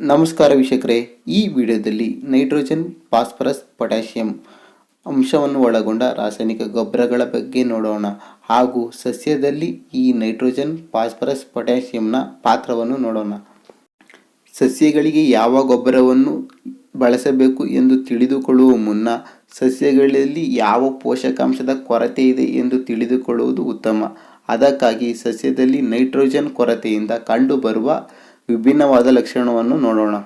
ನಮಸ್ಕಾರ ವೀಕ್ಷಕರೇ. ಈ ವಿಡಿಯೋದಲ್ಲಿ ನೈಟ್ರೋಜನ್, ಫಾಸ್ಫರಸ್, ಪೊಟ್ಯಾಷಿಯಂ ಅಂಶವನ್ನು ಒಳಗೊಂಡ ರಾಸಾಯನಿಕ ಗೊಬ್ಬರಗಳ ಬಗ್ಗೆ ನೋಡೋಣ. ಹಾಗೂ ಸಸ್ಯದಲ್ಲಿ ಈ ನೈಟ್ರೋಜನ್, ಫಾಸ್ಫರಸ್, ಪೊಟ್ಯಾಷಿಯಂನ ಪಾತ್ರವನ್ನು ನೋಡೋಣ. ಸಸ್ಯಗಳಿಗೆ ಯಾವ ಗೊಬ್ಬರವನ್ನು ಬಳಸಬೇಕು ಎಂದು ತಿಳಿದುಕೊಳ್ಳುವ ಮುನ್ನ ಸಸ್ಯಗಳಲ್ಲಿ ಯಾವ ಪೋಷಕಾಂಶದ ಕೊರತೆ ಇದೆ ಎಂದು ತಿಳಿದುಕೊಳ್ಳುವುದು ಉತ್ತಮ. ಅದಕ್ಕಾಗಿ ಸಸ್ಯದಲ್ಲಿ ನೈಟ್ರೋಜನ್ ಕೊರತೆಯಿಂದ ಕಂಡುಬರುವ ವಿಭಿನ್ನವಾದ ಲಕ್ಷಣವನ್ನು ನೋಡೋಣ.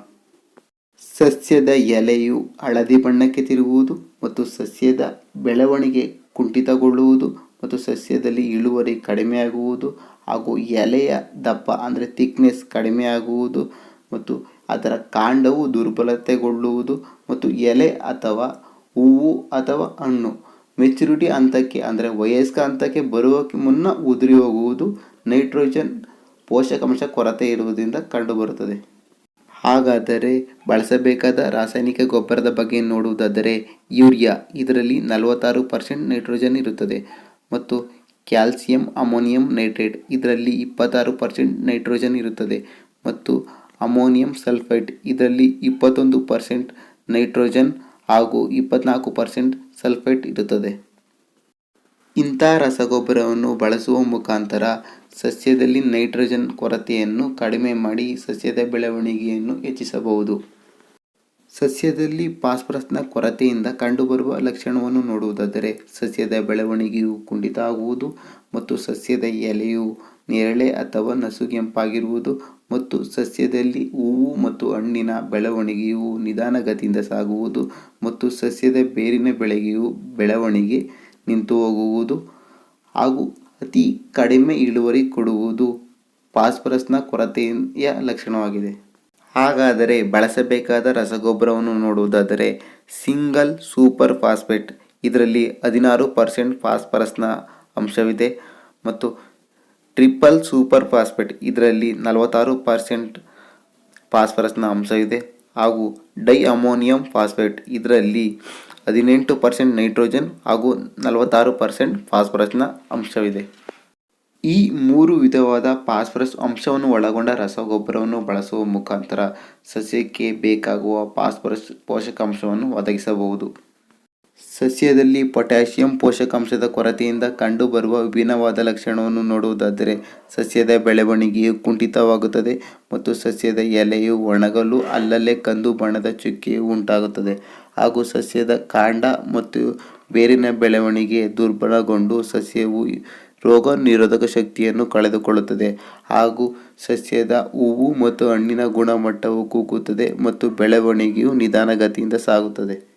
ಸಸ್ಯದ ಎಲೆಯು ಹಳದಿ ಬಣ್ಣಕ್ಕೆ ತಿರುಗುವುದು ಮತ್ತು ಸಸ್ಯದ ಬೆಳವಣಿಗೆ ಕುಂಠಿತಗೊಳ್ಳುವುದು ಮತ್ತು ಸಸ್ಯದಲ್ಲಿ ಇಳುವರಿ ಕಡಿಮೆಯಾಗುವುದು ಹಾಗೂ ಎಲೆಯ ದಪ್ಪ, ಅಂದರೆ ಥಿಕ್ನೆಸ್ ಕಡಿಮೆಯಾಗುವುದು ಮತ್ತು ಅದರ ಕಾಂಡವು ದುರ್ಬಲತೆಗೊಳ್ಳುವುದು ಮತ್ತು ಎಲೆ ಅಥವಾ ಹೂವು ಅಥವಾ ಹಣ್ಣು ಮೆಚುರಿಟಿ ಹಂತಕ್ಕೆ, ಅಂದರೆ ವಯಸ್ಕ ಹಂತಕ್ಕೆ ಬರುವ ಮುನ್ನ ಉದುರಿ ಹೋಗುವುದು ನೈಟ್ರೋಜನ್ ಪೋಷಕಾಂಶ ಕೊರತೆ ಇರುವುದರಿಂದ ಕಂಡುಬರುತ್ತದೆ. ಹಾಗಾದರೆ ಬಳಸಬೇಕಾದ ರಾಸಾಯನಿಕ ಗೊಬ್ಬರದ ಬಗ್ಗೆ ನೋಡುವುದಾದರೆ ಯೂರಿಯಾ. ಇದರಲ್ಲಿ ನಲವತ್ತಾರು ಪರ್ಸೆಂಟ್ ನೈಟ್ರೋಜನ್ ಇರುತ್ತದೆ ಮತ್ತು ಕ್ಯಾಲ್ಸಿಯಂ, ಅಮೋನಿಯಂ ನೈಟ್ರೇಟ್. ಇದರಲ್ಲಿ ಇಪ್ಪತ್ತಾರು ಪರ್ಸೆಂಟ್ ನೈಟ್ರೋಜನ್ ಇರುತ್ತದೆ ಮತ್ತು ಅಮೋನಿಯಂ ಸಲ್ಫೈಟ್ ಇದರಲ್ಲಿ ಇಪ್ಪತ್ತೊಂದು ಪರ್ಸೆಂಟ್ ನೈಟ್ರೋಜನ್ ಹಾಗೂ ಇಪ್ಪತ್ನಾಲ್ಕು ಪರ್ಸೆಂಟ್ ಸಲ್ಫೈಟ್ ಇರುತ್ತದೆ. ಇಂಥ ರಸಗೊಬ್ಬರವನ್ನು ಬಳಸುವ ಮುಖಾಂತರ ಸಸ್ಯದಲ್ಲಿ ನೈಟ್ರೋಜನ್ ಕೊರತೆಯನ್ನು ಕಡಿಮೆ ಮಾಡಿ ಸಸ್ಯದ ಬೆಳವಣಿಗೆಯನ್ನು ಹೆಚ್ಚಿಸಬಹುದು. ಸಸ್ಯದಲ್ಲಿ ಫಾಸ್ಫರಸ್ನ ಕೊರತೆಯಿಂದ ಕಂಡುಬರುವ ಲಕ್ಷಣವನ್ನು ನೋಡುವುದಾದರೆ ಸಸ್ಯದ ಬೆಳವಣಿಗೆಯು ಕುಂಠಿತ ಆಗುವುದು ಮತ್ತು ಸಸ್ಯದ ಎಲೆಯು ನೇರಳೆ ಅಥವಾ ನಸುಗೆಂಪಾಗಿರುವುದು ಮತ್ತು ಸಸ್ಯದಲ್ಲಿ ಹೂವು ಮತ್ತು ಹಣ್ಣಿನ ಬೆಳವಣಿಗೆಯು ನಿಧಾನಗತಿಯಿಂದ ಸಾಗುವುದು ಮತ್ತು ಸಸ್ಯದ ಬೇರಿನ ಬೆಳೆಗೆಯು ಬೆಳವಣಿಗೆ ನಿಂತು ಹೋಗುವುದು ಹಾಗೂ ಅತಿ ಕಡಿಮೆ ಇಳುವರಿ ಕೊಡುವುದು ಫಾಸ್ಫರಸ್ನ ಕೊರತೆಯ ಲಕ್ಷಣವಾಗಿದೆ. ಹಾಗಾದರೆ ಬಳಸಬೇಕಾದ ರಸಗೊಬ್ಬರವನ್ನು ನೋಡುವುದಾದರೆ ಸಿಂಗಲ್ ಸೂಪರ್ ಫಾಸ್ಫೇಟ್. ಇದರಲ್ಲಿ ಹದಿನಾರು ಪರ್ಸೆಂಟ್ ಫಾಸ್ಫರಸ್ನ ಅಂಶವಿದೆ ಮತ್ತು ಟ್ರಿಪಲ್ ಸೂಪರ್ ಫಾಸ್ಫೇಟ್. ಇದರಲ್ಲಿ ನಲವತ್ತಾರು ಪರ್ಸೆಂಟ್ ಫಾಸ್ಫರಸ್ನ ಅಂಶವಿದೆ. ಹಾಗೂ ಡೈ ಅಮೋನಿಯಂ ಫಾಸ್ಫೇಟ್. ಇದರಲ್ಲಿ ಹದಿನೆಂಟು ಪರ್ಸೆಂಟ್ ನೈಟ್ರೋಜನ್ ಹಾಗೂ ನಲವತ್ತಾರು ಪರ್ಸೆಂಟ್ ಫಾಸ್ಫರಸ್ನ ಅಂಶವಿದೆ. ಈ ಮೂರು ವಿಧವಾದ ಫಾಸ್ಫರಸ್ ಅಂಶವನ್ನು ಒಳಗೊಂಡ ರಸಗೊಬ್ಬರವನ್ನು ಬಳಸುವ ಮುಖಾಂತರ ಸಸ್ಯಕ್ಕೆ ಬೇಕಾಗುವ ಫಾಸ್ಫರಸ್ ಪೋಷಕಾಂಶವನ್ನು ಒದಗಿಸಬಹುದು. ಸಸ್ಯದಲ್ಲಿ ಪೊಟ್ಯಾಷಿಯಂ ಪೋಷಕಾಂಶದ ಕೊರತೆಯಿಂದ ಕಂಡುಬರುವ ವಿಭಿನ್ನವಾದ ಲಕ್ಷಣವನ್ನು ನೋಡುವುದಾದರೆ ಸಸ್ಯದ ಬೆಳವಣಿಗೆಯು ಕುಂಠಿತವಾಗುತ್ತದೆ ಮತ್ತು ಸಸ್ಯದ ಎಲೆಯು ಒಣಗಲು ಅಲ್ಲಲ್ಲೇ ಕಂದು ಬಣ್ಣದ ಚುಕ್ಕೆಯು ಉಂಟಾಗುತ್ತದೆ. ಹಾಗೂ ಸಸ್ಯದ ಕಾಂಡ ಮತ್ತು ಬೇರಿನ ಬೆಳವಣಿಗೆ ದುರ್ಬಲಗೊಂಡು ಸಸ್ಯವು ರೋಗ ನಿರೋಧಕ ಶಕ್ತಿಯನ್ನು ಕಳೆದುಕೊಳ್ಳುತ್ತದೆ. ಹಾಗೂ ಸಸ್ಯದ ಹೂವು ಮತ್ತು ಹಣ್ಣಿನ ಗುಣಮಟ್ಟವು ಕೂಗುತ್ತದೆ ಮತ್ತು ಬೆಳವಣಿಗೆಯು ನಿಧಾನಗತಿಯಿಂದ ಸಾಗುತ್ತದೆ.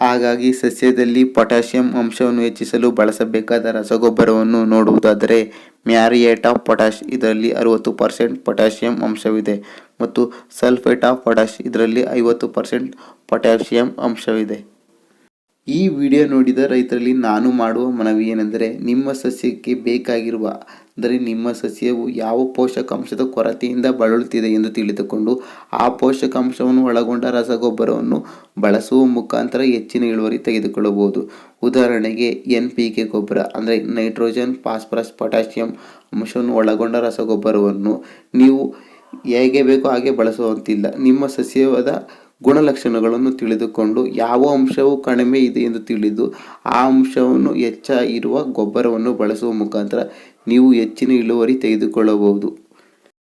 ಹಾಗಾಗಿ ಸಸ್ಯದಲ್ಲಿ ಪೊಟ್ಯಾಸಿಯಂ ಅಂಶವನ್ನು ಹೆಚ್ಚಿಸಲು ಬಳಸಬೇಕಾದ ರಸಗೊಬ್ಬರವನ್ನು ನೋಡುವುದಾದರೆ ಮ್ಯಾರಿಯೇಟ್ ಆಫ್ ಪೊಟ್ಯಾಶ್ ಇದರಲ್ಲಿ ಅರುವತ್ತು ಪರ್ಸೆಂಟ್ ಪೊಟ್ಯಾಸಿಯಂ ಅಂಶವಿದೆ, ಮತ್ತು ಸಲ್ಫೇಟ್ ಆಫ್ ಪೊಟ್ಯಾಶ್ ಇದರಲ್ಲಿ ಐವತ್ತು ಪರ್ಸೆಂಟ್ ಪೊಟ್ಯಾಸಿಯಂ ಅಂಶವಿದೆ. ಈ ವಿಡಿಯೋ ನೋಡಿದ ರೈತರಲ್ಲಿ ನಾನು ಮಾಡುವ ಮನವಿ ಏನೆಂದರೆ, ನಿಮ್ಮ ಸಸ್ಯಕ್ಕೆ ಬೇಕಾಗಿರುವ, ಅಂದರೆ ನಿಮ್ಮ ಸಸ್ಯವು ಯಾವ ಪೋಷಕಾಂಶದ ಕೊರತೆಯಿಂದ ಬಳಲುತ್ತಿದೆ ಎಂದು ತಿಳಿದುಕೊಂಡು, ಆ ಪೋಷಕಾಂಶವನ್ನು ಒಳಗೊಂಡ ರಸಗೊಬ್ಬರವನ್ನು ಬಳಸುವ ಮುಖಾಂತರ ಹೆಚ್ಚಿನ ಇಳುವರಿ ತೆಗೆದುಕೊಳ್ಳಬಹುದು. ಉದಾಹರಣೆಗೆ, ಎನ್ ಪಿ ಕೆ ಗೊಬ್ಬರ, ಅಂದರೆ ನೈಟ್ರೋಜನ್, ಫಾಸ್ಫರಸ್, ಪೊಟ್ಯಾಷಿಯಂ ಅಂಶವನ್ನು ಒಳಗೊಂಡ ರಸಗೊಬ್ಬರವನ್ನು ನೀವು ಹೇಗೆ ಬೇಕೋ ಹಾಗೆ ಬಳಸುವಂತಿಲ್ಲ. ನಿಮ್ಮ ಸಸ್ಯದ ಗುಣಲಕ್ಷಣಗಳನ್ನು ತಿಳಿದುಕೊಂಡು ಯಾವ ಅಂಶವು ಕಡಿಮೆ ಇದೆ ಎಂದು ತಿಳಿದು ಆ ಅಂಶವನ್ನು ಹೆಚ್ಚ ಇರುವ ಗೊಬ್ಬರವನ್ನು ಬಳಸುವ ಮುಖಾಂತರ ನೀವು ಹೆಚ್ಚಿನ ಇಳುವರಿ ತೆಗೆದುಕೊಳ್ಳಬಹುದು.